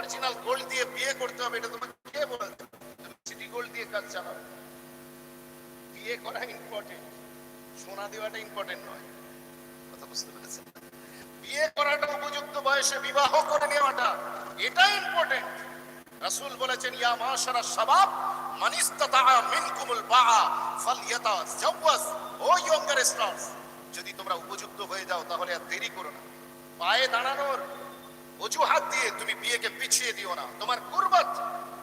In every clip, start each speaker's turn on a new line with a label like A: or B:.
A: Original gold দিয়ে বিয়ে করতে হবে, এটা তোমাকে কে বলেছে? সিটি গোল্ড দিয়ে কাজ চালাও। বিয়ে করা ইম্পর্টেন্ট সোনা দেওয়াটা ইম্পর্টেন্ট নয়। কথা বুঝতে পেরেছেন? বিয়ে করাটা উপযুক্ত বয়সে বিবাহ করে নেওয়াটা, এটাই ইম্পর্টেন্ট রাসূল বলেছেন, ইয়া মাশারা শাবাব, মান ইসতাতা মিনকুমুল বাআ, ফালইয়াতাজাওয়াজ। ও ইয়ঙ্গার স্টার্স যদি তোমরা উপযুক্ত হয়ে যাও, তাহলে আর দেরি করো না। পায়ে দাঁড়ানোর অজুহাত দিয়ে তুমি বিয়েকে পিছিয়ে দিও না। তোমার কুরবাত,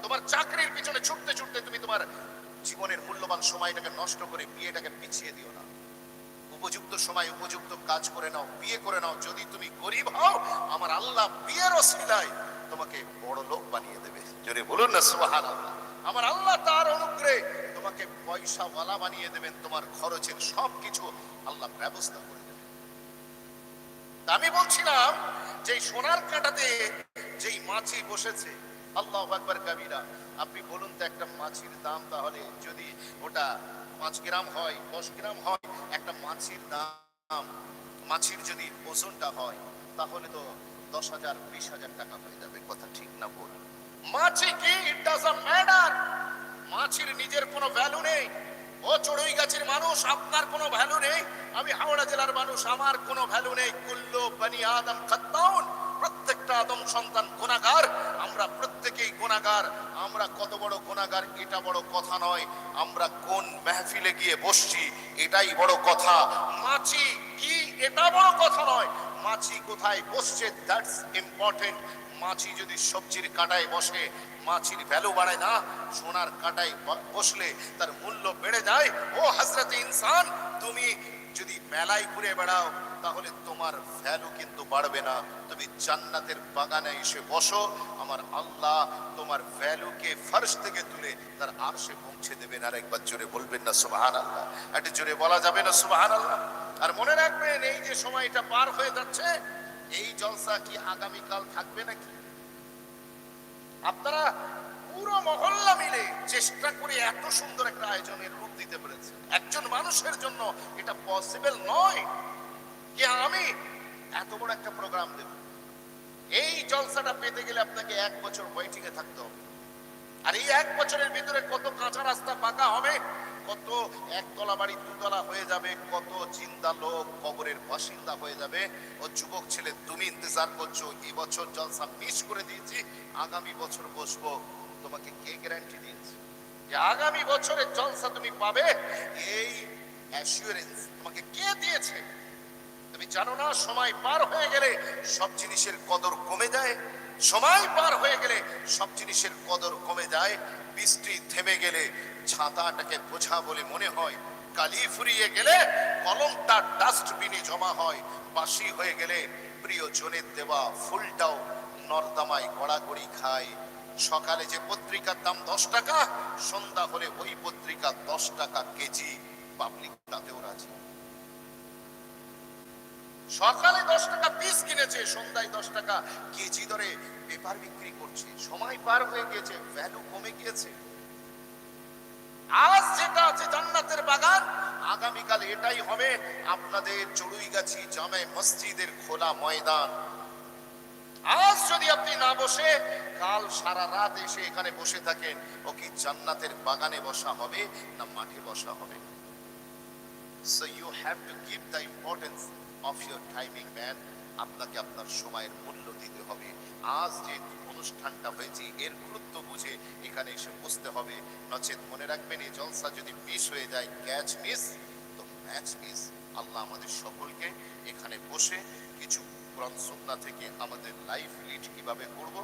A: তোমার চাকরির পিছনে ছুটতে ছুটতে তুমি তোমার জীবনের মূল্যবান সময়টাকে নষ্ট করে বিয়েটাকে পিছিয়ে দিও না। উপযুক্ত সময়, উপযুক্ত কাজ করে নাও, বিয়ে করে নাও। যদি তুমি গরিব হও, আমার আল্লাহ বিয়ের অসিলায় তোমাকে বড় লোক বানিয়ে দেবে। যদি বলুন না আল্লাহ আমার আল্লাহ তার অনুগ্রহে তোমাকে পয়সাওয়ালা বানিয়ে দেবেন। তোমার খরচের সব কিছু আল্লাহ ব্যবস্থা করে দেবেন। আমি বলছিলাম যে এই সোনার কাঁটাতে যেই মাছি বসেছে, আল্লাহ একবার কাবিরা, আপনি বলুন তো একটা মাছির দাম তাহলে, যদি ওটা পাঁচ গ্রাম হয়, দশ গ্রাম হয়, একটা মাছির দাম, মাছির যদি ওজনটা হয়, তাহলে তো দশ হাজার, বিশ হাজার টাকা হয়ে যাবে, কথা ঠিক না বল মাছি কি ইট ডাজন্ট ম্যাটার মাছির নিজের কোনো চড়ুই মানুষ, আপনার কোনো ভ্যালু নেই। আমি হাওড়া জেলার মানুষ, আমার কোনো ভ্যালু নেই। কুল্লো, বানি আদম, খাত্তাউন, প্রত্যেকটা আদম সন্তান গুণাগার আমরা প্রত্যেকেই গুণাগার আমরা কত বড় গুণাগার এটা বড় কথা নয়। আমরা কোন মেহফিলে গিয়ে বসছি, এটাই বড় কথা। মাছি কি, এটা বড় কথা নয়। মাছি কোথায় বসছে? দ্যাটস ইম্পর্টেন্ট মাছি যদি সবজির কাটায় বসে, মাছির ভ্যালু বাড়ায় না, সোনার কাটায় বসলে তার মূল্য বেড়ে যায়। ও হাজরত ইনসান, তুমি যদি মেলায় ঘুরে বেড়াও, তাহলে তোমার ভ্যালু কিন্তু বাড়বে না। তুমি জান্নাতের বাগানে এসে বসো, আমার আল্লাহ তোমার ভ্যালুকে ফার্স্ট থেকে তুলে তার আর সে পৌঁছে দেবেন। আর একবার জোরে বলবেন না সুবাহান আল্লাহ একটু জোরে বলা যাবে না সুবাহান আল্লাহ আর মনে রাখবেন, এই যে সময়টা পার হয়ে যাচ্ছে, এই জলসা কি আগামীকাল থাকবে নাকি? আপনারা পুরো মহল্লা মিলে চেষ্টা করে এত সুন্দর একটা আয়োজনের রূপ দিতে পেরেছে। একজন মানুষের জন্য এটা পসিবল নয় যে আমি এত বড় একটা প্রোগ্রাম দেব। এই জলসাটা পেতে গেলে আপনাকে এক বছর ওয়েটিং এ থাকতে হবে। আর এই এক বছরের ভিতরে কত কাঁচা রাস্তা পাকা হবে, কত একতলা বাড়ি দুতলা হয়ে যাবে, কত জিন্দা লোক কবরের বাসিন্দা হয়ে যাবে। ও যুবক ছেলে, তুমি ইন্তজার করছ, এই বছর জলসা মিস করে দিয়েছি, আগামী বছর বসবো। তোমাকে কে গ্যারান্টি দিয়েছে? যে আগামী বছরের জলসা তুমি পাবে, এই অ্যাসিওরেন্স তোমাকে কে দিয়েছে? তুমি জানো না, সময় পার হয়ে গেলে সব জিনিসের কদর কমে যায়। সময় পার হয়ে গেলে সব জিনিসের কদর কমে যায়। বৃষ্টি থেমে গেলে ছাতাটাকে বোঝা বলে মনে হয়। কালি ফুরিয়ে গেলে কলমটা ডাস্টবিনে জমা হয়। বাসি হয়ে গেলে প্রিয়জনের দেওয়া ফুলটাও নর্দমায় গড়াগড়ি খায়। সকালে যে পত্রিকার দাম দশ টাকা, সন্ধ্যা হলে ওই পত্রিকা দশ টাকা কেজি পাবলিক তাতেও রাজি। সকালে দশ টাকা পিস কিনেছে, সন্ধ্যায় দশ টাকা কেজি দরে পেপার বিক্রি করছে। সময় পার হয়ে গেছে ভ্যালু কমে গিয়েছে। আজ যেটা আছে জান্নাতের বাগান, আগামীকাল এটাই হবে আপনাদের চড়ুইগাছি জামে মসজিদের খোলা ময়দান। আজ যদি আপনি না বসে, কাল সারা রাত এসে এখানে বসে থাকেন। ও কি জান্নাতের বাগানে বসা হবে না মাঠে বসা হবে? So you have to give the importance of your timing man আপনাকে আপনার সময়ের মূল্য দিতে হবে। আজ যে অনুষ্ঠানটা হয়েছে, এর গুরুত্ব বুঝে এখানে এসে বসতে হবে। নচেত মনে রাখবেন, এই জলসা যদি মিস হয়ে যায় ক্যাচ মিস তো ম্যাচ মিস আল্লাহ আমাদের সকলকে এখানে বসে কিছু কোরআন সুন্না থেকে আমাদের লাইফ লিড কীভাবে করব,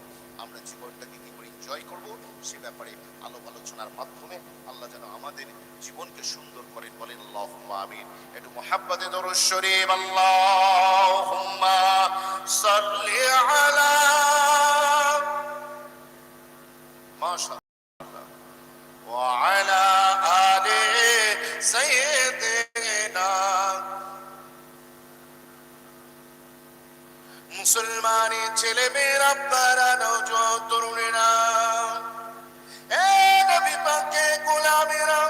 A: আমরা জীবনটাকে কি করে এনজয় করব, সে ব্যাপারে আলোক আলোচনার মাধ্যমে আল্লাহ যেন আমাদের জীবনকে সুন্দর করেন বলেন আল্লাহ আমিন। একটু মোহাব্বতে দরুদ শরীফ, আল্লাহুম্মা সাল্লি মুসলমানি ছেলে মেয়েরা আপনারা নৌজোয়ান তরুণেরা। এ নবী পাকে গোলামেরা,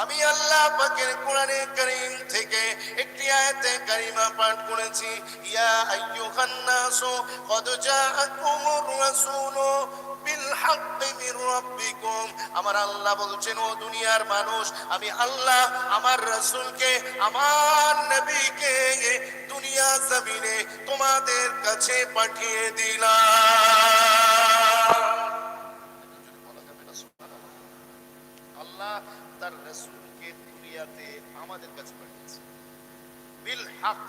A: আমি আল্লাহ পাকের কোরআনে করিম থেকে একটি আয়াতে কারিমা পাঠ করেছি। ইয়া আইয়ুহান নাসু, কদ জাআকুমুর রাসূলু আমার আল্লাহ বলছেন, ও দুনিয়ার মানুষ, আমি আল্লাহ আমার রাসূলকে, আমার নবীকে দুনিয়া জমিনে তোমাদের কাছে পাঠিয়ে দিলাম। আল্লাহ তার রাসূলকে দুনিয়াতে আমাদের কাছে পাঠিয়েছে। বিল হক।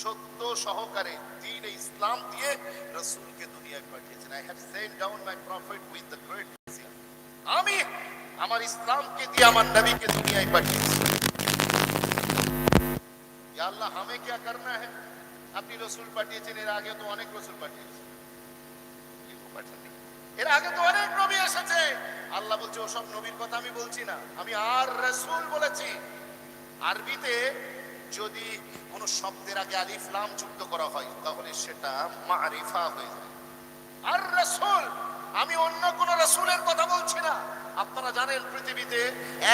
A: সত্য সহকারে দ্বীন ইসলাম দিয়ে রাসূলকে দুনিয়ায় পাঠিয়েছেন I have sent down my prophet with the great আমি আমার ইসলামকে দিয়ে আমার নবীকে দুনিয়ায় পাঠিয়েছি ইয়া আল্লাহ हमें क्या करना है আপনি রসুল পাঠিয়েছেন এর আগে তো অনেক রসুল পাঠিয়েছেন কিন্তু পাঠাননি। এর আগে তো অনেক নবী এসেছে আল্লাহ বলছে ওসব নবীর কথা আমি বলছি না আমি আর রসুল বলেছি আরবিতে যদি কোনো শব্দের আগে আলিফ, লাম যুক্ত করা হয়, তাহলে সেটা মারিফা হয়ে যায়। আর রসুল, আমি অন্য কোন রসুলের কথা বলছি না। আপনারা জানেন পৃথিবীতে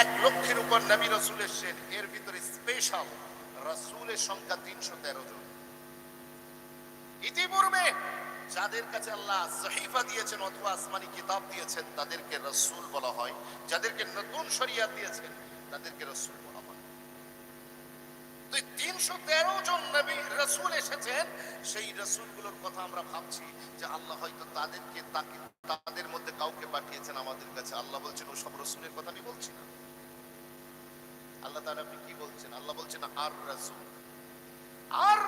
A: এক লক্ষের উপর নবী রসুল এসছেন। এর ভিতরে স্পেশাল রসুলের সংখ্যা তিনশো তেরো জন। ইতিপূর্বে যাদের কাছে আল্লাহ সহিফা দিয়েছেন অথবা আসমানি কিতাব দিয়েছেন, তাদেরকে রসুল বলা হয়। যাদেরকে নতুন শরিয়াত দিয়েছেন, তাদেরকে রসুল বলা তিনশো তেরো জন এসেছেন, সেই কথা আমরা ভাবছি যে হয়তো তাদেরকে তাদের মধ্যে কাউকে পাঠিয়েছেন আমাদের কাছে। আল্লাহ বলছেন ও সব কথা আমি আল্লাহ আপনি কি বলছেন? আল্লাহ বলছেন, আর আর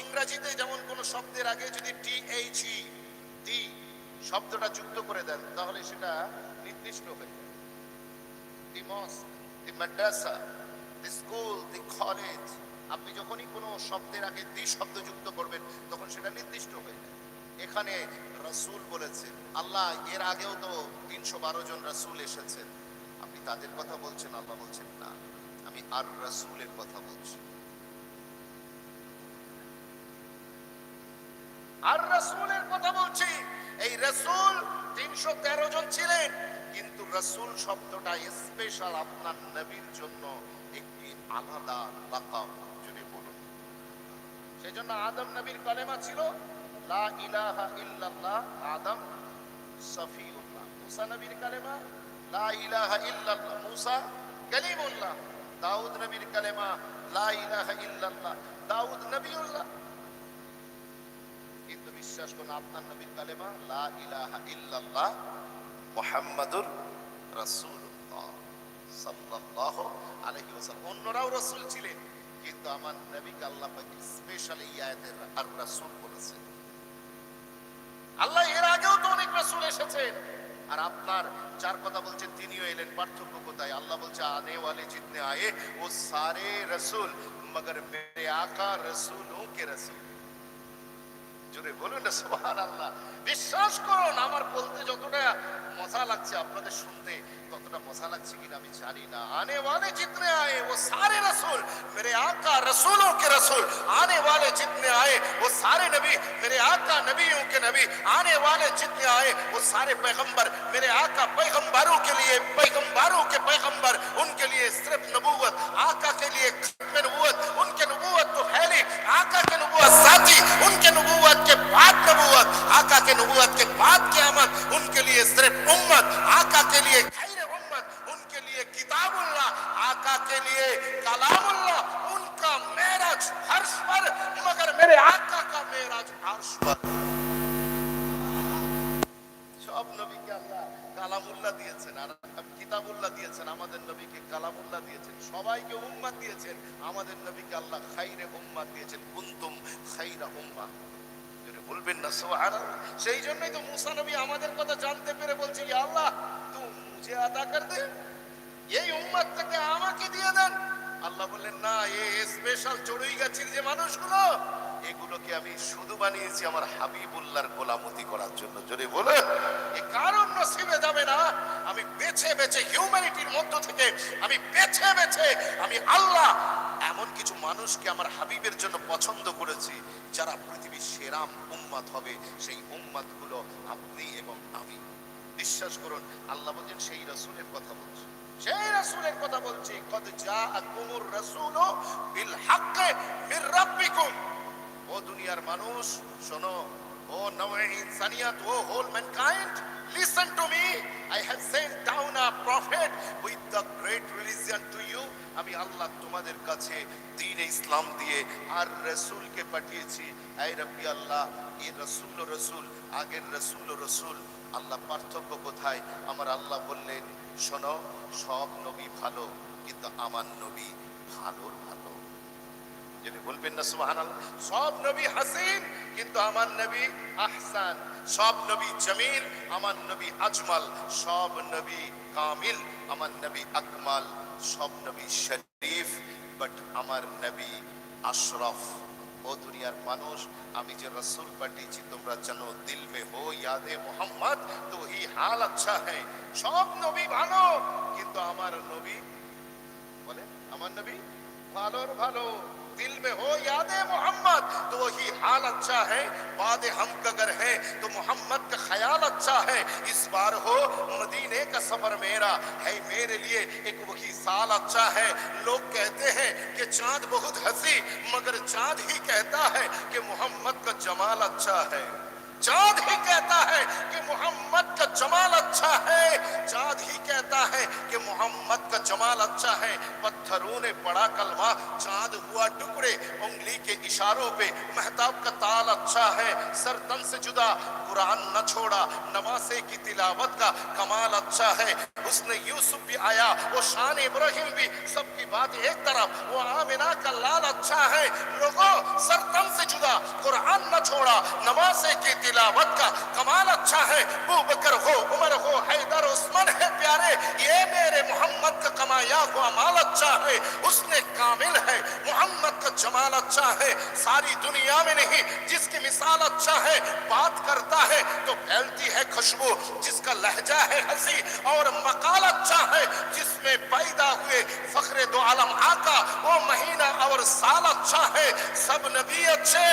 A: ইংরেজিতে যেমন কোন শব্দের আগে যদি টি এইচ ই শব্দটা যুক্ত করে দেন, তাহলে সেটা নির্দিষ্ট হয়ে যায়। দি দি মাদ্রাসা স্কুল দি কলেজ আপনি যখনই কোনো শব্দের আগে দি শব্দ যুক্ত করবেন, তখন সেটা নির্দিষ্ট হয়ে যায়। এখানে রসুল বলেছেন, আল্লাহ এর আগেও তো তিনশো বারো জন রসুল এসেছেন। আপনি তাদের কথা বলছেন, আল্লাহ বলছেন, না। আমি আর রসুলের কথা বলছি। রসুল শব্দটা স্পেশাল আপনার নবীর জন্য একটি আলাদা লাকাব যদি বলুন। সেই জন্য আদম নবীর কলেমা ছিল, লা ইলাহা ইল্লাল্লাহ আদম সফিউল্লাহ মুসা নবীর কালেমা, লা ইলাহা ইল্লাল্লাহ। মুসা কালিমুল্লাহ। দাউদ নবীর কালেমা, লা ইলাহা ইল্লাল্লাহ। দাউদ নবিউল্লাহ। কিন্তু বিশ্বাস করুন, আপনার নবীর কালেমা, লা ইলাহা ইল্লাল্লাহ মুহাম্মাদুর অন্যরাও রাসূল ছিলেন, কিন্তু আমার নবীকে আল্লাহ পাক আর রাসূল বলেছেন। আল্লাহ এর আগেও তো অনেক রাসূল এসেছেন। আর আপনার যার কথা বলছেন তিনিও এলেন, পার্থক্য কোথায়? আল্লাহ বলছে, আনে ওয়ালে জিতনে আয়ে, ও সারে রসুল, মগর মেরে আকা রসুলো কে রসুল। জোরে বলুন না, সুবহানাল্লাহ। বিশ্বাস করুন, আমার বলতে যতটা মজা লাগছে আপনাদের শুনতে? ততটা মজা লাগছে কিনা আমি জানি না। আনে والے جتنے آئے وہ سارے رسول میرے آقا رسولوں کے رسول آنے والے جتنے آئے وہ سارے نبی میرے آقا نبیوں کے نبی آنے والے جتنے آئے وہ سارے پیغمبر میرے آقا پیغمبروں کے لیے پیغمبروں کے پیغمبر ان کے لیے صرف نبوت آقا کے لیے نبوت ان کے نبوت تو پھیلی آقا کے نبوت उनके लिए सिर्फ उम्मत आका के लिए खैर उम्मत उनके लिए किताबुल्लाह आका के लिए कलामुल्लाह उनका मेराज हर्ष पर मगर मेरे आका का मेराज अर्श पर সব নবীকে আল্লাহ কালামুল্লাহ দিয়েছেন আর কিতাবুল্লাহ দিয়েছেন আমাদের নবীকে কালামুল্লাহ দিয়েছেন সবাইকে উম্মাত দিয়েছেন আমাদের নবীকে আল্লাহ খাইরে উম্মাত দিয়েছেন কুন্তুম খাইরা উম্মাহ যদি বলবেন না, সুবহানাল্লাহ। সেই জন্যই তো মুসা নবী আমাদের কথা জানতে পেরে বলছে আল্লাহ মুঝে আদা কর দে, এই উম্মাত থেকে আমাকে দিয়ে দেন। আল্লাহ বললেন, না, এ স্পেশাল চড়ুই গাছির যে মানুষগুলো, এগুলোকে আমি শুধু বানিয়েছি আমার হাবিবুল্লাহর গোলামতি করার জন্য। যদি বলে এ কারণ নসিবে যাবে না, আমি বেছে বেছে হিউম্যানিটির মধ্য থেকে, আমি বেছে বেছে, আমি আল্লাহ এমন কিছু মানুষকে আমার হাবিবের জন্য পছন্দ করেছি যারা পৃথিবীর সেরাম উম্মাদ হবে। সেই উম্মাতগুলো আপনি এবং আমি। বিশ্বাস করুন, আল্লাহ বলছেন, সেই রসুলের কথা বলছে। সেই রসুলের কথা বলছি। কদ জাআকুমুর রাসূলু বিল হাক্কি মির রাব্বিকুম। ও দুনিয়ার মানুষ, শোনো, ও নওয়ে ইনসানিয়াত, ও হোল ম্যানকাইন্ড, লিসেন ইসলাম দিয়ে আর রসুলকে পাঠিয়েছি, এই রব্বি আল্লাহ এই রসুল ও রসুল, আগের রসুল ও রসুল, আল্লাহ পার্থক্য কোথায়? আমার আল্লাহ বললেন, শোনো, সব নবী ভালো, কিন্তু আমার নবী ভালোর ভালো। যদি বলবেন না, সুবহানাল্লাহ, সব নবী হাসিন, কিন্তু আমার নবী আহসান, সব নবী জামিল, আমার নবী আজমাল, সব নবী কামিল, আমার নবী আকমাল, সব নবী শরীফ। বাট আমার নবী আশরফ, ও দুনিয়ার মানুষ, আমি যে রসুল পাঠিয়েছি, তোমরা জানো, দিল মে হো ইয়াদে মোহাম্মদ, তো হি হাল আচ্ছা হ্যাঁ সব নবী ভালো, কিন্তু আমার নবী বলে আমার নবী ভালোর ভালো। دل میں ہو یاد محمد، تو وہی حال اچھا ہے۔ باد ہم کا گر ہے، تو محمد کا خیال اچھا ہے۔ اس بار ہو مدینے کا سفر میرا۔ ہے میرے لیے ایک وہی سال اچھا ہے۔ لوگ کہتے ہیں کہ چاند بہت ہنسی، مگر چاند ہی کہتا ہے کہ محمد کا جمال اچھا ہے۔ چاند ہی کہتا ہے کہ محمد کا جمال اچھا ہے۔ چاند ہی کہتا ہے کہ محمد کا جمال اچھا ہے۔ پتھر করে اشاروں پہ محتاب کا تال اچھا ہے، سر تن سے جدا، قرآن نہ چھوڑا نواسے کی تلاوت کا کمال اچھا ہے۔ اس نے یوسف بھی آیا، وہ شان ابراہیم بھی، سب کی بات ایک طرف، وہ آمینہ کا لال اچھا ہے۔ لوگوں، سر تن سے جدا، قرآن نہ چھوڑا نواسے کی تلاوت کا کمال اچھا ہے۔ وہ بکر ہو، عمر ہو، حیدر، عثمان ہے، پیارے، یہ میرے محمد کا کمایا ہوا مال اچھا ہے۔ اس نے کامل ہے، محمد کا جمال اچھا ہے۔ ساری دنیا میں نہیں، جس کی مثال اچھا ہے، بات کرتا ہے تو پھیلتی ہے خوشبو، جس کا لہجہ ہے ہنسی اور مقال اچھا ہے، جس میں پیدا ہوئے فخر دو عالم آقا، وہ مہینہ اور سال اچھا ہے۔ سب نبی اچھے،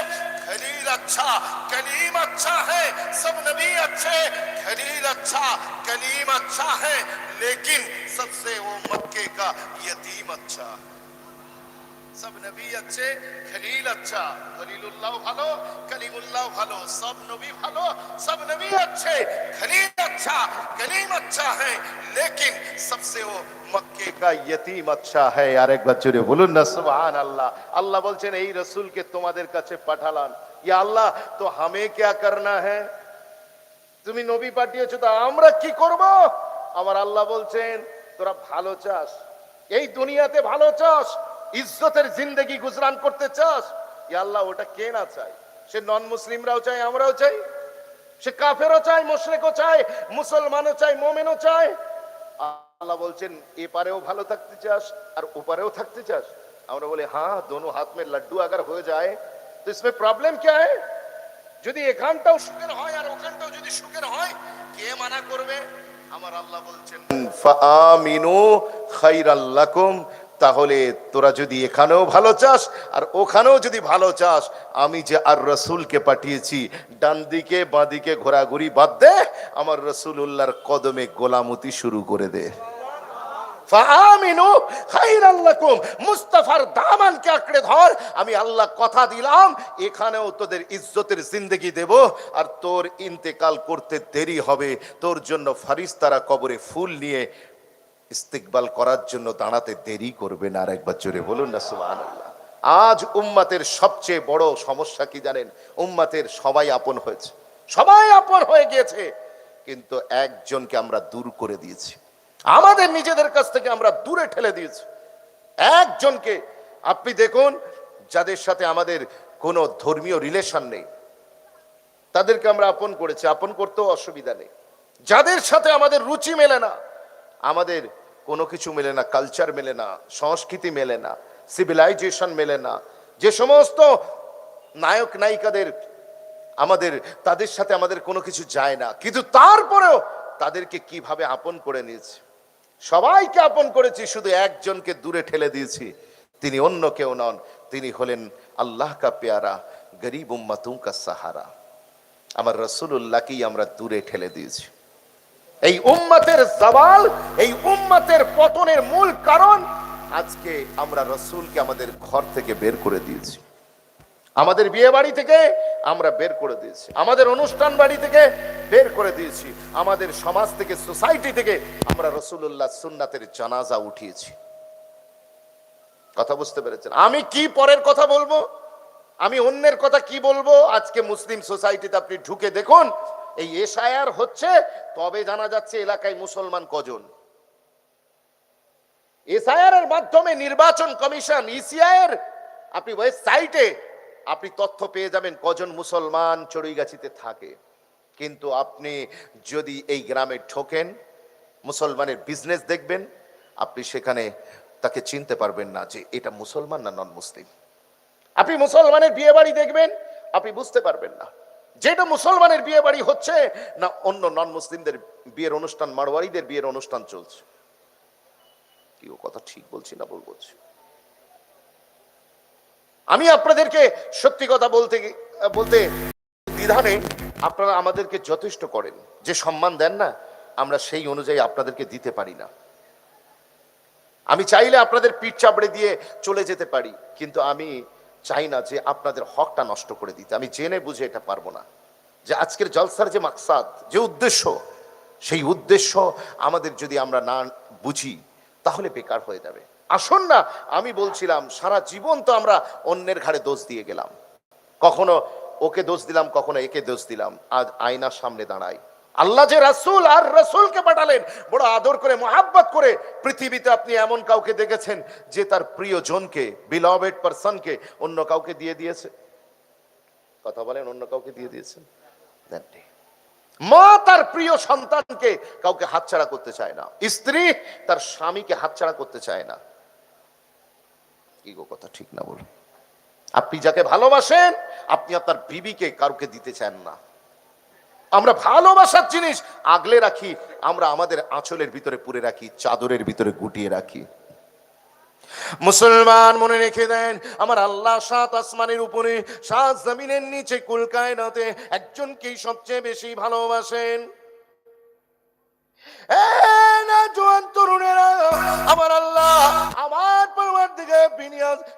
A: خلیل اچھا کلیم اچھا ہے۔ سب نبی اچھے، خلیل اچھا کلیم اچھا ہے۔ لیکن سب سے وہ مکے کا یتیم اچھا۔ ہے সব নবী আছে, খলিল আচ্ছা খলিলুল্লাহ ভালো, কলিমুল্লাহ ভালো, সব নবী ভালো, সব নবী আছে, খলিল আচ্ছা কলিম আচ্ছা হ্যাঁ লেকিন সবসে ও মক্কে কা ইয়তিম আচ্ছা হ্যাঁ আরেকবার জোরে বলুন না সুবহান আল্লাহ আল্লাহ বলছেন, এই রসুলকে তোমাদের কাছে পাঠালাম। ইয়া আল্লাহ, তো হামে ক্যা করনা হ্যাঁ? তুমি নবী পাঠিয়েছো, তো আমরা কি করব? আমার আল্লাহ বলছেন, তোরা ভালো চাস, এই দুনিয়াতে ভালো চাস ইজ্জতের জিন্দগি গুজরান করতে চাস? আল্লাহ, ওটা কে না চায়? সে নন মুসলিমরাও চাই আমরাও চাই। সে কাফেরও চায়, মুশরেকও চায়, মুসলমানও চায়, মোমেনও চায়। আল্লাহ বলছেন, এপারেও ভালো থাকতে চাস, আর ওপারেও থাকতে চাস। আমরা বলি হ্যাঁ দোনো হাত মে লাড্ডু আগার হয়ে যায়। তো ইসমে প্রবলেম কে হয়? যদি এখানটাও সুখের হয়, আর ওখানটাও যদি সুখের হয়, কে মানা করবে? আমার আল্লাহ বলছেন, ফা আমিনু খাইরাল লাকুম তাহলে তোরা যদি এখানেও ভালো চাস আর ওখানেও যদি ভালো চাস, আমি যে আর রসুলকে পাঠিয়েছি, ডান দিকে বাঁ দিকে ঘোরাঘুরি বাদ দে, আমার রসুল উল্লাহর কদমে গোলামতি শুরু করে দে। মুস্তাফার দামানকে আঁকড়ে ধর, আমি আল্লাহ কথা দিলাম, এখানেও তোদের ইজ্জতের জিন্দগি দেব, আর তোর ইন্তেকাল করতে দেরি হবে, তোর জন্য ফারিস্তারা কবরে ফুল নিয়ে ইস্তিকবাল করার জন্য দাঁড়াতে দেরি করবে না আর একবার জোরে বলুন না, সুবহানাল্লাহ। আজ উম্মাতের সবচেয়ে বড় সমস্যা কি জানেন? উম্মাতের সবাই আপন হয়েছে। সবাই আপন হয়ে গিয়েছে। কিন্তু একজনকে আমরা দূর করে দিয়েছি। আমাদের নিজেদের কাছ থেকে আমরা দূরে ঠেলে দিয়েছি। একজনকে, আপনি দেখুন, যাদের সাথে আমাদের কোনো ধর্মীয় রিলেশন নেই, তাদেরকে আমরা আপন করেছি। আপন করতেও অসুবিধা নেই। যাদের সাথে আমাদের রুচি মেলে না আমাদের কোনো কিছু মেলে না কালচার মেলে না, সংস্কৃতি মেলে না সিভিলাইজেশন মেলে না। যে সমস্ত নায়ক, নায়িকাদের আমাদের, তাদের সাথে আমাদের কোনো কিছু যায় না। কিন্তু তারপরেও তাদেরকে কীভাবে আপন করে নিয়েছে? সবাইকে আপন করেছি, শুধু একজনকে দূরে ঠেলে দিয়েছি। তিনি অন্য কেউ নন, তিনি হলেন আল্লাহ কা পেয়ারা, গরিব উম্মাতুম কা সাহারা। আমার রসুল্লাহকেই আমরা দূরে ঠেলে দিয়েছি। এই উম্মতের সওয়াল, এই উম্মতের পতনের মূল কারণ আজকে আমরা রসুলকে আমাদের ঘর থেকে বের করে দিয়েছি। আমাদের বিয়ে বাড়ি থেকে আমরা বের করে দিয়েছি। আমাদের অনুষ্ঠান বাড়ি থেকে বের করে দিয়েছি। আমাদের সমাজ থেকে, সোসাইটি থেকে আমরা রসুল্লাহ সুন্নাতের জানাজা উঠিয়েছি। কথা বুঝতে পেরেছেন? আমি কি পরের কথা বলব? আমি অন্যের কথা কি বলব? আজকে মুসলিম সোসাইটিতে আপনি ঢুকে দেখুন এই এসআইআর হচ্ছে, তবে জানা যাচ্ছে এলাকায় মুসলমান কজন। এসআইআর মাধ্যমে নির্বাচন কমিশন ইসিআই এর আপনি ওয়েবসাইটে আপনি তথ্য পেয়ে যাবেন কজন মুসলমান চড়ুইগাছিতে থাকে। কিন্তু আপনি যদি এই গ্রামে ঠোকেন মুসলমানের বিজনেস দেখবেন, আপনি সেখানে তাকে চিনতে পারবেন না যে এটা মুসলমান না নন মুসলিম আপনি মুসলমানের বিয়ে বাড়ি দেখবেন, আপনি বুঝতে পারবেন না। যেটা মুসলমানের বিয়ে বাড়ি হচ্ছে, না অন্য নন মুসলিমদের বিয়ের অনুষ্ঠান মারোয়ারিদের বিয়ের অনুষ্ঠান চলছে। কি কথা ঠিক বলছি না বল বলছি? আমি আপনাদেরকে সত্যি কথা বলতে বলতে দ্বিধানে আপনারা আমাদেরকে যথেষ্ট করেন। যে সম্মান দেন না, আমরা সেই অনুযায়ী আপনাদেরকে দিতে পারি না। আমি চাইলে আপনাদের পিঠ চাপড়ে দিয়ে চলে যেতে পারি, কিন্তু আমি চাই না যে আপনাদের হকটা নষ্ট করে দিতে। আমি জেনে বুঝে এটা পারব না। যে আজকের জলসার যে মাকসাদ, যে উদ্দেশ্য, সেই উদ্দেশ্য আমাদের যদি আমরা না বুঝি, তাহলে বেকার হয়ে যাবে। আসুন না, আমি বলছিলাম, সারা জীবন তো আমরা অন্যের ঘাড়ে দোষ দিয়ে গেলাম। কখনো ওকে দোষ দিলাম, কখনো একে দোষ দিলাম। আজ আয়নার সামনে দাঁড়াই। আল্লাহ যে রাসূল আর রাসূলকে পাঠালেন, বড় আদর করে, মোহাব্বত করে, পৃথিবীতে আপনি এমন কাউকে দেখেছেন যে তার প্রিয় জনকে বিলভেড পারসনকে অন্য কাউকে দিয়ে দিয়েছে? কথা বলেন, অন্য কাউকে দিয়ে দিয়েছেন মা তার প্রিয় সন্তানকে কাউকে হাতছাড়া করতে চায় না। স্ত্রী তার স্বামীকে হাতছাড়া করতে চায় না। কি গো কথা, ঠিক না বলুন? আপনি যাকে ভালোবাসেন, আপনি আপনার বিবিকে কাউকে দিতে চান না। আমরা ভালোবাসার জিনিস আগলে রাখি, আমরা আমাদের আঁচলের ভিতরে পুরে রাখি, চাদরের ভিতরে গুটিয়ে রাখি। মুসলমান মনে রেখে দেন, আমার আল্লাহ সাত আসমানের উপরে, সাত জমিনের নিচে কুলকায়নাতে একজনকেই সবচেয়ে বেশি ভালোবাসেন।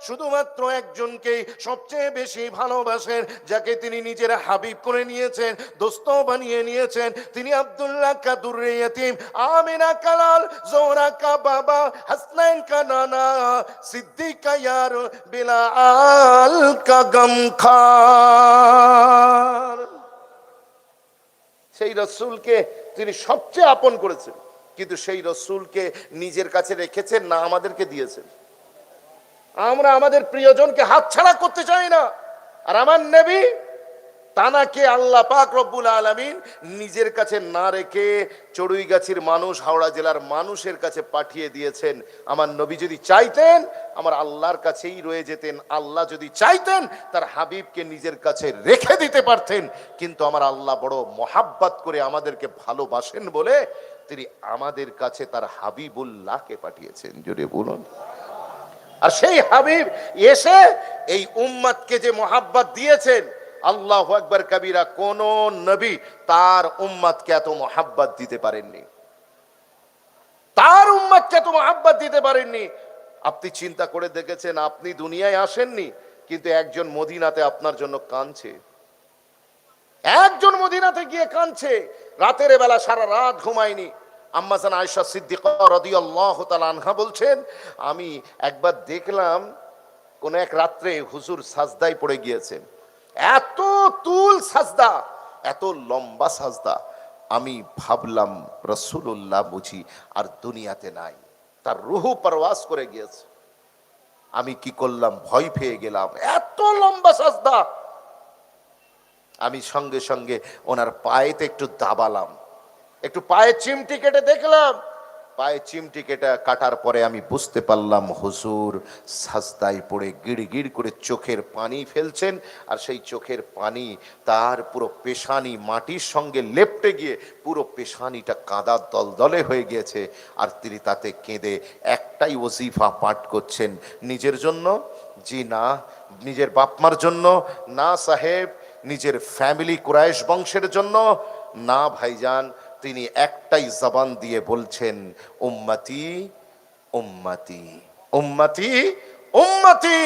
A: শুধুমাত্র একজনকে সবচেয়ে বেশি ভালোবাসেন, যাকে তিনি নিজের হাবিব করে নিয়েছেন, দোস্ত বানিয়ে নিয়েছেন। তিনি আব্দুল্লাহ কাদুর ইয়তিম, আমিনা কালাল জোহরা কা বাবা, হাসনাইন কা নানা, সিদ্দিক ইয়ার, বিলাল কা গম খার। সেই রসুলকে তিনি সবচেয়ে আপন করেছেন। কিন্তু সেই রসুলকে নিজের কাছে রেখেছেন, না আমাদেরকে দিয়েছেন। আমরা আমাদের প্রিয়জনকে হাতছাড়া করতে চাই না। আর আমার নেবী তানাকে আল্লাহ পাক রব্বুল আলমিন নিজের কাছে না রেখে চড়ুইগাছির মানুষ, হাওড়া জেলার মানুষের কাছে পাঠিয়ে দিয়েছেন। আমার নবী যদি চাইতেন, আমার আল্লাহর কাছেই রয়ে যেতেন। আল্লাহ যদি চাইতেন, তার হাবিবকে নিজের কাছে রেখে দিতে পারতেন। কিন্তু আমার আল্লাহ বড় মহাব্বাত করে আমাদেরকে ভালোবাসেন বলে তিনি আমাদের কাছে তার হাবিবুল্লাহকে পাঠিয়েছেন। জোরে বলুন। আর সেই হাবিব এসে এই উম্মাদকে যে মোহাব্বত দিয়েছেন আল্লাহ একবার কবিরা কোন নবী তার উম্মাদকে এত মোহাব্বত দিতে পারেননি। তার উম্মাদকে এত মোহাব্বত দিতে পারেননি। আপনি চিন্তা করে দেখেছেন, আপনি দুনিয়ায় আসেননি, কিন্তু একজন মদিনাতে আপনার জন্য কাঁদছে। একজন মদিনাতে গিয়ে কাঁদছে। রাতের বেলা সারা রাত ঘুমায়নি। আম্মাজান আয়সা সিদ্দিক আনহা বলছেন, আমি একবার দেখলাম, কোন এক রাত্রে হুজুর সাজদায় পড়ে গিয়েছেন। এত তুল সাজদা, এত লম্বা সাজদা। আমি ভাবলাম রসুল্লাহ বুঝি, আর দুনিয়াতে নাই। তার রুহু প্রবাস করে গিয়েছে। আমি কি করলাম? ভয় পেয়ে গেলাম। এত লম্বা সাজদা। আমি সঙ্গে সঙ্গে ওনার পায়েতে একটু দাবালাম। একটু পায়ে চিমটি কেটে দেখলাম। পায়ে চিমটি কেটে কাটার পরে আমি বুঝতে পারলাম হুজুর সাজদায় পড়ে গিড় গিড় করে চোখের পানি ফেলছেন, আর সেই চোখের পানি তার পুরো পেশানি মাটির সঙ্গে লেপটে গিয়ে পুরো পেশানিটা কাদার দলদলে হয়ে গিয়েছে, আর তিনি তাতে কেঁদে একটাই ওজিফা পাঠ করছেন, নিজের জন্য? জি না, নিজের বাপমার জন্য? না সাহেব, নিজের ফ্যামিলি কুরাইশ বংশের জন্য? না ভাইজান
B: তিনি একটাই জবান দিয়ে বলছেন, উম্মতি উম্মতি উম্মতি উম্মতি!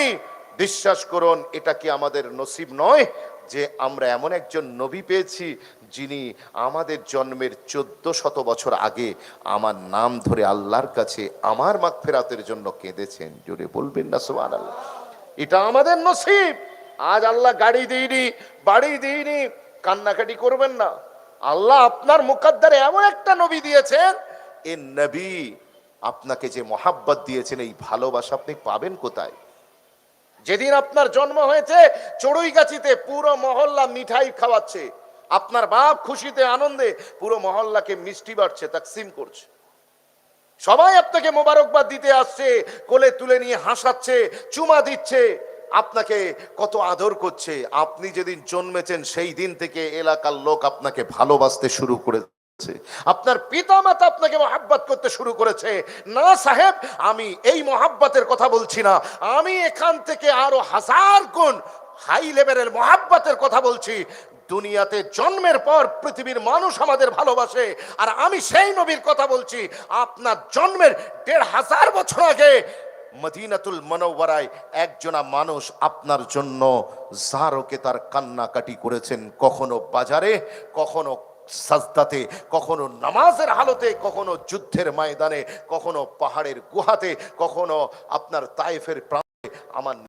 B: বিশ্বাস করুন, এটা কি আমাদের নসিব নয় যে আমরা এমন একজন নবী পেয়েছি যিনি আমাদের জন্মের চোদ্দ শত বছর আগে আমার নাম ধরে আল্লাহর কাছে আমার মাগফেরাতের জন্য কেঁদেছেন। জোরে বলবেন না সুবহান আল্লাহ এটা আমাদের নসিব। আজ আল্লাহ গাড়ি দিইনি বাড়ি দিইনি কান্নাকাটি করবেন না। আল্লাহ আপনার মুকাদ্দারে এমন একটা নবী দিয়েছেন, এ নবী আপনাকে যে মোহাব্বত দিয়েছেন, এই ভালোবাসা আপনি পাবেন কোথায়? যেদিন আপনার জন্ম হয়েছে, চড়ুইগাছিতে পুরো মহল্লা মিঠাই খাওয়াচ্ছে, আপনার বাপ খুশিতে, আনন্দে পুরো মহল্লাকে মিষ্টি বাড়ছে তাকসিম করছে। সবাই আপনাকে মোবারকবাদ দিতে আসছে, কোলে তুলে নিয়ে হাসাচ্ছে, চুমা দিচ্ছে। আপনাকে কত আদর করছে। আপনি যেদিন জন্মেছেন, সেই দিন থেকে এলাকার লোক আপনাকে ভালোবাসতে শুরু করেছে। আপনার পিতা মাতা আপনাকে মহাব্বত করতে শুরু করেছে। না সাহেব, আমি এই মহাব্বতের কথা বলছি না। আমি এখান থেকে আরও হাজার গুণ হাই লেভেলের মহাব্বতের কথা বলছি। দুনিয়াতে জন্মের পর পৃথিবীর মানুষ আমাদের ভালোবাসে। আর আমি সেই নবীর কথা বলছি। আপনার জন্মের দেড় হাজার বছর আগে মদিনাতুল মনোবরায় একজনা মানুষ আপনার জন্য জারকে তার কান্নাকাটি করেছেন। কখনো বাজারে, কখনো সাজদাতে, কখনো নামাজের হালতে, কখনো যুদ্ধের ময়দানে, কখনো পাহাড়ের গুহাতে, কখনো আপনার তাইফের প্রান্তে। আমার